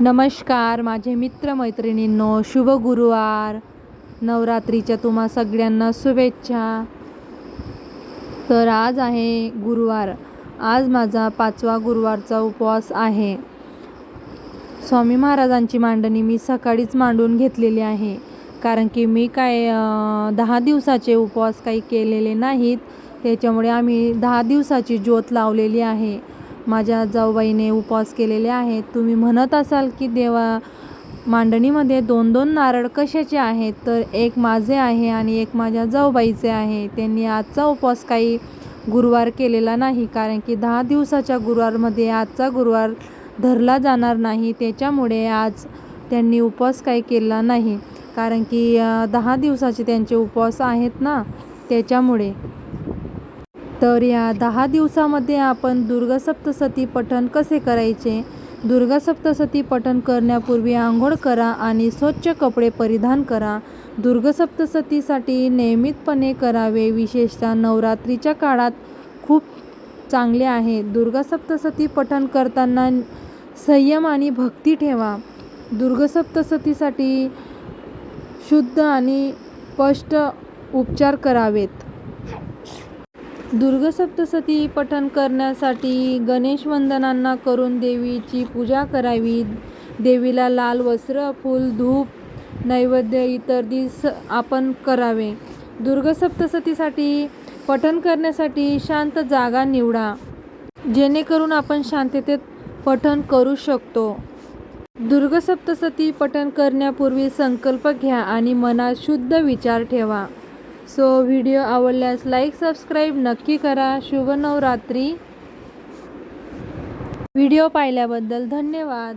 नमस्कार माझे मित्रमैत्रिणींनो शुभ गुरुवार. नवरात्रीच्या तुम्हा सगळ्यांना शुभेच्छा. तर आज आहे गुरुवार. आज माझा पाचवा गुरुवारचा उपवास आहे. स्वामी महाराजांची मांडणी मी सकाळीच मांडून घेतलेली आहे. कारण की मी काय दहा दिवसाचे उपवास काही केलेले नाहीत. त्याच्यामुळे आम्ही दहा दिवसाची ज्योत लावलेली आहे. माझ्या जाऊबाईने उपवास केलेले आहेत. तुम्ही म्हणत असाल की देवा मांडणीमध्ये दोन दोन नारळ कशाचे आहेत? तर एक माझे आहे आणि एक माझ्या जाऊबाईचे आहे. त्यांनी आजचा उपवास काही गुरुवार केलेला नाही कारण की दहा दिवसाच्या गुरुवारमध्ये आजचा गुरुवार धरला जाणार नाही. त्याच्यामुळे आज त्यांनी उपवास काही केला नाही. कारण की दहा दिवसाचे त्यांचे उपवास आहेत ना त्याच्यामुळे. तर या दहा दिवसामध्ये आपण दुर्गा सप्तसती पठण कसे करायचे? दुर्गा सप्तसती पठण करण्यापूर्वी आंघोळ करा आणि स्वच्छ कपडे परिधान करा. दुर्गसप्तसतीसाठी नियमितपणे करावे. विशेषतः नवरात्रीच्या काळात खूप चांगले आहे. दुर्गा सप्तसती पठण करताना संयम आणि भक्ती ठेवा. दुर्गसप्तसतीसाठी शुद्ध आणि स्पष्ट उपचार करावेत. दुर्गसप्तसती पठन पठण करण्यासाठी गणेश वंदनांना करून देवीची पूजा करावी. देवीला लाल वस्त्र फूल धूप नैवेद्य इतर दिस आपण करावे. दुर्गसप्तसतीसाठी पठन पठण करण्यासाठी शांत जागा निवडा. जेणेकरून आपण शांततेत पठण करू शकतो. दुर्गसप्तसती पठन पठण करण्यापूर्वी संकल्प घ्या आणि मनात शुद्ध विचार ठेवा. सो व्हिडिओ आवडल्यास लाईक सबस्क्राईब नक्की करा. शुभ नवरात्री व्हिडिओ पाहिल्याबद्दल धन्यवाद.